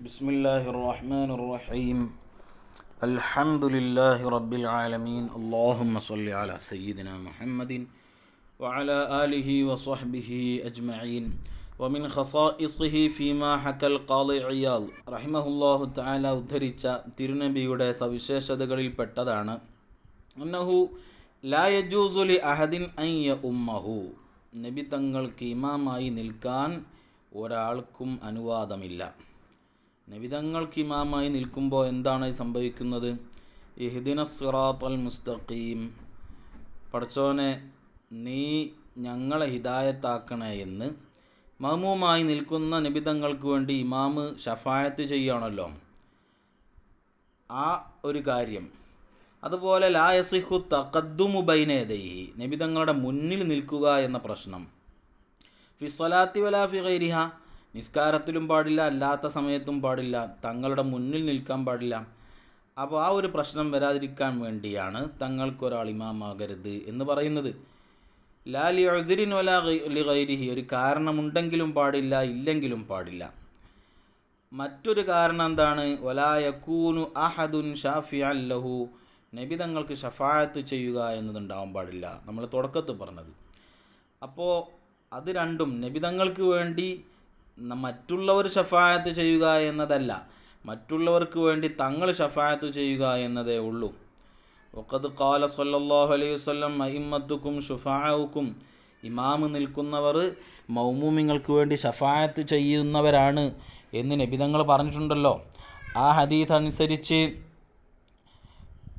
بسم الله الرحمن الرحيم الحمد لله رب العالمين اللهم صل على سيدنا محمد وعلى آله وصحبه أجمعين ومن خصائصه فيما حكى القاضي عياض رحمه الله تعالى ഉദ്ധരിച്ച തിരുനബിയുടെ സവിശേഷതകളിൽപ്പെട്ടതാണ് അന്നഹു ലാ യജൂസു ലി അഹദിൻ അൻ യഉമ്മഹു നബി തങ്ങൾക്ക് ഇമാമായി നിൽക്കാൻ ഒരാൾക്കും അനുവാദമില്ല നബിതങ്ങൾക്ക് ഇമാമായി നിൽക്കുമ്പോൾ എന്താണ് സംഭവിക്കുന്നത്? ഇഹ്ദിന സിറാത്ത് അൽ മുസ്തഖീം. പഠിച്ചോനെ നീ ഞങ്ങളെ ഹിദായത്താക്കണേ എന്ന് മഹമൂമായി നിൽക്കുന്ന നബിതങ്ങൾക്ക് വേണ്ടി ഇമാമ് ഷഫായത്ത് ചെയ്യുകയാണല്ലോ. ആ ഒരു കാര്യം. അതുപോലെ ലായസിഹു തഖദ്ദുമു ബൈനേദൈഹി നബിതങ്ങളുടെ മുന്നിൽ നിൽക്കുക എന്ന പ്രശ്നം. ഫിസ്വലാത്തി വലാഫി ഖൈരിഹ നിസ്കാരത്തിലും പാടില്ല അല്ലാത്ത സമയത്തും പാടില്ല തങ്ങളുടെ മുന്നിൽ നിൽക്കാൻ പാടില്ല. അപ്പോൾ ആ ഒരു പ്രശ്നം വരാതിരിക്കാൻ വേണ്ടിയാണ് തങ്ങൾക്കൊരാൾ ഇമാമാകരുത് എന്ന് പറയുന്നത്. ലാലി ലി ഉദ്രിൻ വലാ ഗൈരിഹി ഒരു കാരണമുണ്ടെങ്കിലും പാടില്ല ഇല്ലെങ്കിലും പാടില്ല. മറ്റൊരു കാരണം എന്താണ്? വലാ യക്കൂനു അഹദുൻ ഷാഫി അല്ലഹു നബി തങ്ങൾക്ക് ഷഫായത്ത് ചെയ്യുക എന്നതുണ്ടാവാൻ പാടില്ല. നമ്മൾ തുടക്കത്തിൽ പറഞ്ഞത്. അപ്പോൾ അത് രണ്ടും നബിതങ്ങൾക്ക് വേണ്ടി ന- മറ്റുള്ളവർ ഷഫായത്ത് ചെയ്യുക എന്നതല്ല. മറ്റുള്ളവർക്ക് വേണ്ടി തങ്ങൾ ഷഫായത്ത് ചെയ്യുക എന്നതേ ഉള്ളൂ. ഒക്കത് കാല സല്ലല്ലാഹു അലൈഹി വസല്ലം അഹിമ്മത്തുക്കും ഷുഫാവുക്കും ഇമാമ് നിൽക്കുന്നവർ മൗമൂമിങ്ങൾക്ക് വേണ്ടി ഷഫായത്ത് ചെയ്യുന്നവരാണ് എന്ന് നബിതങ്ങൾ പറഞ്ഞിട്ടുണ്ടല്ലോ. ആ ഹദീത് അനുസരിച്ച്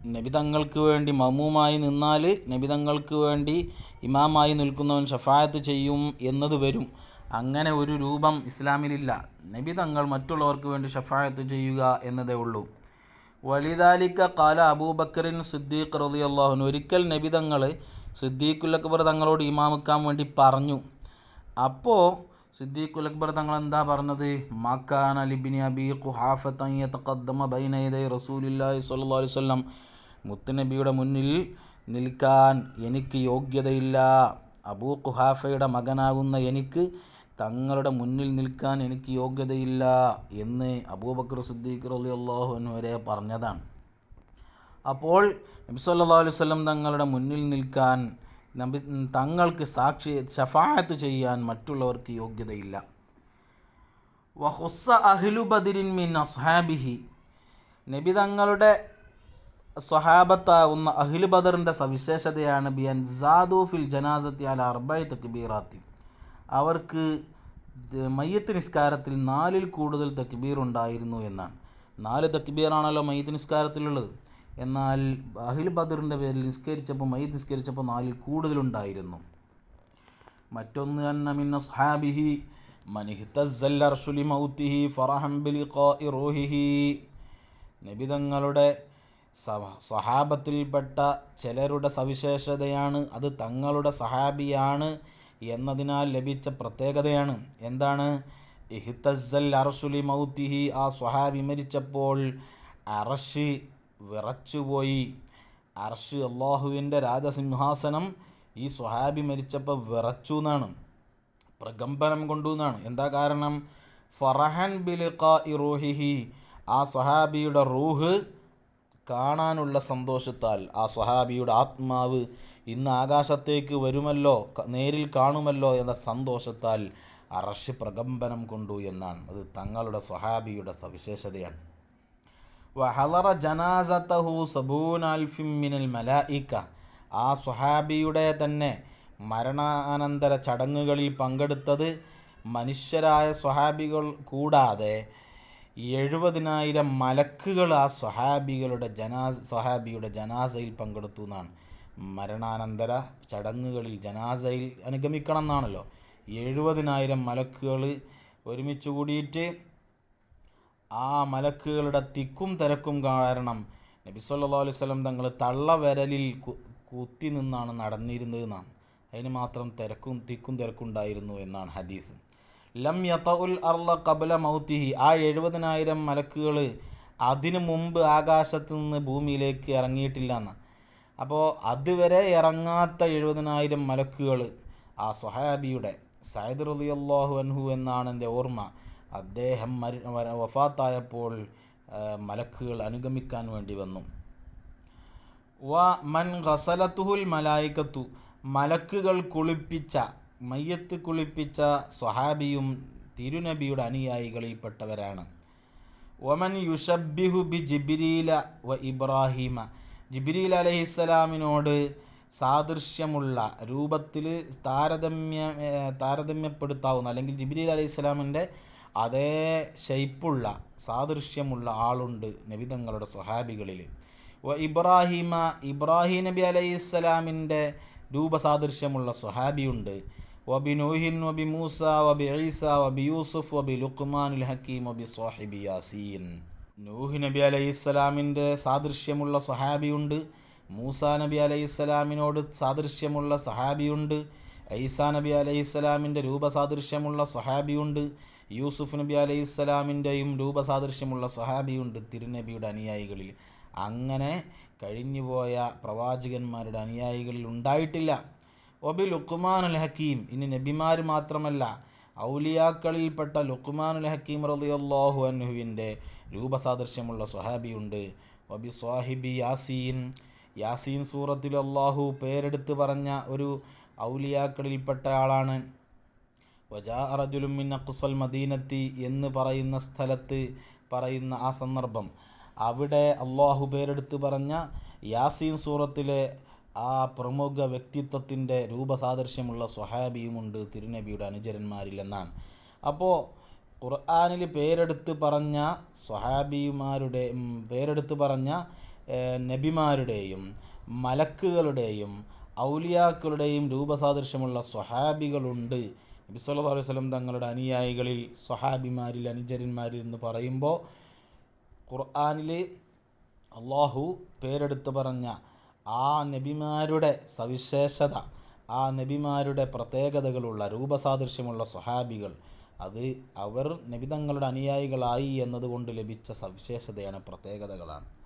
നബിതങ്ങൾക്ക് വേണ്ടി മമൂമായി നിന്നാൽ നബിതങ്ങൾക്ക് വേണ്ടി ഇമാമായി നിൽക്കുന്നവൻ ഷഫായത്ത് ചെയ്യും എന്നത് വരും. അങ്ങനെ ഒരു രൂപം ഇസ്ലാമിലില്ല. നബി തങ്ങൾ മറ്റുള്ളവർക്ക് വേണ്ടി ഷഫായത്ത് ചെയ്യുക എന്നതേ ഉള്ളൂ. വലിദാലിക്ക കാല അബൂബക്കറിൻ സിദ്ദീഖ് റതി അള്ളാഹുൻ ഒരിക്കൽ നബി തങ്ങൾ സിദ്ദീഖുൽ അക്ബർ തങ്ങളോട് ഇമാമിക്കാൻ വേണ്ടി പറഞ്ഞു. അപ്പോൾ സിദ്ദീഖുൽ അക്ബർ തങ്ങൾ എന്താ പറഞ്ഞത്? മക്കാൻ അലിബിനി അബി ഖുഹാഫത്തഖദ്ദമ ബൈനയദൈ റസൂലില്ലാഹി സ്വല്ലല്ലാഹു അലൈഹി വസല്ലം. മുത്തുനബിയുടെ മുന്നിൽ നിൽക്കാൻ എനിക്ക് യോഗ്യതയില്ല. അബൂ ഖുഹാഫയുടെ മകനാകുന്ന എനിക്ക് തങ്ങളുടെ മുന്നിൽ നിൽക്കാൻ എനിക്ക് യോഗ്യതയില്ല എന്ന് അബൂബക്കർ സിദ്ദീഖ് റലി അള്ളാഹുവിന് വരെ പറഞ്ഞതാണ്. അപ്പോൾ അലൈഹി വസല്ലം തങ്ങളുടെ മുന്നിൽ നിൽക്കാൻ നബി തങ്ങൾക്ക് സാക്ഷി ഷഫായത്ത് ചെയ്യാൻ മറ്റുള്ളവർക്ക് യോഗ്യതയില്ല. വഹുസ അഹ്ലു ബദിരിൻ മിൻ അസ്ഹാബിഹി. നബി തങ്ങളുടെ സ്വഹാബത്താവുന്ന അഹ്ലു ബദറിന്റെ സവിശേഷതയാണ് ബിയൻ സാദു ഫിൽ ജനാസത്തി അല അർബൈ തക്ബീറാത്തി. അവർക്ക് മയ്യത്ത് നിസ്കാരത്തിൽ നാലിൽ കൂടുതൽ തക്ബീർ ഉണ്ടായിരുന്നു എന്നാണ്. നാല് തക്ബീറാണല്ലോ മയ്യത്ത് നിസ്കാരത്തിലുള്ളത്. എന്നാൽ അഹിൽ ബദറിന്റെ പേരിൽ നിസ്കരിച്ചപ്പോൾ മയ്യത്ത് നിസ്കരിച്ചപ്പോൾ നാലിൽ കൂടുതലുണ്ടായിരുന്നു മറ്റൊന്ന് അന്ന മിന്ന സ്ഹാബിഹി മൗത്തിഹി ഫറഹം റൂഹിഹി. നബിതങ്ങളുടെ സഹ- സഹാബത്തിൽപ്പെട്ട ചിലരുടെ സവിശേഷതയാണ് അത് തങ്ങളുടെ സഹാബിയാണ് എന്നതിനാൽ ലഭിച്ച പ്രത്യേകതയാണ്. എന്താണ്? ഇഹ്തസൽ അറസുലി മൗത്തിഹി. ആ സ്വഹാബി മരിച്ചപ്പോൾ അറഷ് വിറച്ചുപോയി. അർഷ് അള്ളാഹുവിന്റെ രാജസിംഹാസനം ഈ സ്വഹാബി മരിച്ചപ്പോൾ വിറച്ചു എന്നാണ്. പ്രകമ്പനം കൊണ്ടു എന്നാണ്. എന്താ കാരണം? ഫറഹൻ ബിലിഖാ റൂഹിഹി. ആ സ്വഹാബിയുടെ റൂഹ് കാണാനുള്ള സന്തോഷത്താൽ ആ സ്വഹാബിയുടെ ആത്മാവ് ഇന്ന് ആകാശത്തേക്ക് വരുമല്ലോ നേരിൽ കാണുമല്ലോ എന്ന സന്തോഷത്താൽ അറഷ് പ്രകമ്പനം കൊണ്ടു എന്നാണ്. അത് തങ്ങളുടെ സ്വഹാബിയുടെ സവിശേഷതയാണ്. വഹലറ ജനാസത്തഹു സബൂൻ അൽഫിമിനൽ മലായിക്ക ആ സ്വഹാബിയുടെ തന്നെ മരണാനന്തര ചടങ്ങുകളിൽ പങ്കെടുത്തത് മനുഷ്യരായ സ്വഹാബികൾ കൂടാതെ എഴുപതിനായിരം മലക്കുകൾ ആ സ്വഹാബികളുടെ ജനാസ് സ്വഹാബിയുടെ ജനാസയിൽ പങ്കെടുത്തു എന്നാണ്. മരണാനന്തര ചടങ്ങുകളിൽ ജനാസയിൽ അനുഗമിക്കണം എന്നാണല്ലോ എഴുപതിനായിരം മലക്കുകൾ ഒരുമിച്ച് കൂടിയിട്ട് ആ മലക്കുകളുടെ തിക്കും തിരക്കും കാരണം നബി സല്ലല്ലാഹു അലൈഹി വസല്ലം തങ്ങൾ തള്ളവിരലിൽ കുത്തി നിന്നാണ് നടന്നിരുന്നത് എന്നാണ്. അതിന് മാത്രം തിരക്കും തിക്കും തിരക്കുണ്ടായിരുന്നു എന്നാണ് ഹദീസ്. ലം യതഉൽ അർല കബല മൗത്തിഹി. ആ എഴുപതിനായിരം മലക്കുകൾ അതിനു മുമ്പ് ആകാശത്ത് നിന്ന് ഭൂമിയിലേക്ക് ഇറങ്ങിയിട്ടില്ല എന്ന് അപ്പോൾ അതുവരെ ഇറങ്ങാത്ത എഴുപതിനായിരം മലക്കുകൾ ആ സ്വഹാബിയുടെ സയ്യിദ് അള്ളാഹു അൻഹു എന്നാണ് എന്റെ ഓർമ്മ. അദ്ദേഹം മരി വഫാത്തായപ്പോൾ മലക്കുകൾ അനുഗമിക്കാൻ വേണ്ടി വന്നു. വ മൻ ഖസലത്തുഹുൽ മലായിക്കത്തു. മലക്കുകൾ കുളിപ്പിച്ച മയ്യത്ത് കുളിപ്പിച്ച സ്വഹാബിയും തിരുനബിയുടെ അനുയായികളിൽപ്പെട്ടവരാണ്. ഒമൻ യുഷബിഹു ബി ജിബിരീല വ ഇബ്രാഹിമ. ജിബിരീൽ അലഹിസ്സലാമിനോട് സാദൃശ്യമുള്ള രൂപത്തിൽ താരതമ്യ താരതമ്യപ്പെടുത്താവുന്ന അല്ലെങ്കിൽ ജിബിരിൽ അലഹിസ്സലാമിന്റെ അതേ ഷെയ്പ്പുള്ള സാദൃശ്യമുള്ള ആളുണ്ട് നബിതങ്ങളുടെ സ്വഹാബികളിൽ. ഇബ്രാഹിമ ഇബ്രാഹിം നബി അലൈഹിസ്സലാമിന്റെ രൂപസാദൃശ്യമുള്ള സ്വഹാബിയുണ്ട്. വബി നൂഹിൻ വബി മൂസ വബി ഈസ വബി യൂസുഫ് വബി ലുക്മാനുൽ ഹക്കീം വബി സ്വാഹിബി യാസീൻ. നൂഹ് നബി അലൈഹിസ്സലാമിന്റെ സാദൃശ്യമുള്ള സ്വഹാബിയുണ്ട്. മൂസ നബി അലൈഹിസ്സലാമിനോട് സാദൃശ്യമുള്ള സഹാബിയുണ്ട് ഐസാ നബി അലൈഹിസ്സലാമിന്റെ രൂപസാദൃശ്യമുള്ള സ്വഹാബിയുണ്ട്. യൂസുഫ് നബി അലൈഹിസ്സലാമിന്റെയും രൂപസാദൃശ്യമുള്ള സ്വഹാബിയുണ്ട് തിരുനബിയുടെ അനുയായികളിൽ. അങ്ങനെ കഴിഞ്ഞുപോയ പ്രവാചകന്മാരുടെ അനുയായികളിൽ ഉണ്ടായിട്ടില്ല. ഒബിൽ ഉക്കുമാൻ അൽ ഹക്കീം ഇനി നബിമാർ മാത്രമല്ല ഔലിയാക്കളിൽപ്പെട്ട ലുക്മാനുൽ ഹക്കീം റളിയല്ലാഹു അൻഹുവിന്റെ രൂപസാദൃശ്യമുള്ള സ്വഹാബിയുണ്ട്. വബി സ്വാഹിബി യാസീൻ. യാസീൻ സൂറത്തിൽ അള്ളാഹു പേരെടുത്ത് പറഞ്ഞ ഒരു ഔലിയാക്കളിൽപ്പെട്ട ആളാണ്. വജാ അറജുലുമിൻ മിൻ അഖ്സൽ മദീനത്തി എന്ന് പറയുന്ന സ്ഥലത്ത് പറയുന്ന ആ സന്ദർഭം. അവിടെ അള്ളാഹു പേരെടുത്ത് പറഞ്ഞ യാസീൻ സൂറത്തിലെ ആ പ്രമുഖ വ്യക്തിത്വത്തിന്റെ രൂപസാദൃശ്യമുള്ള സ്വഹാബിയുമുണ്ട് തിരുനബിയുടെ അനുചരന്മാരിൽ എന്നാണ്. അപ്പോൾ ഖുർആാനിൽ പേരെടുത്ത് പറഞ്ഞ സ്വഹാബിമാരുടെ പേരെടുത്ത് പറഞ്ഞ നബിമാരുടെയും മലക്കുകളുടെയും ഔലിയാക്കളുടെയും രൂപസാദൃശ്യമുള്ള സ്വഹാബികളുണ്ട്. നബി സല്ലല്ലാഹു അലൈഹി സ്വലം തങ്ങളുടെ അനുയായികളിൽ സ്വഹാബിമാരിൽ അനുചരന്മാരിൽ എന്ന് പറയുമ്പോൾ ഖുർആാനിൽ അള്ളാഹു പേരെടുത്ത് പറഞ്ഞ ആ നബിമാരുടെ സവിശേഷത ആ നബിമാരുടെ പ്രത്യേകതകളുള്ള രൂപസാദൃശ്യമുള്ള സ്വഹാബികൾ അത് അവർ നബിതങ്ങളുടെ അനുയായികളായി എന്നതുകൊണ്ട് ലഭിച്ച സവിശേഷതയാണ് പ്രത്യേകതകളാണ്.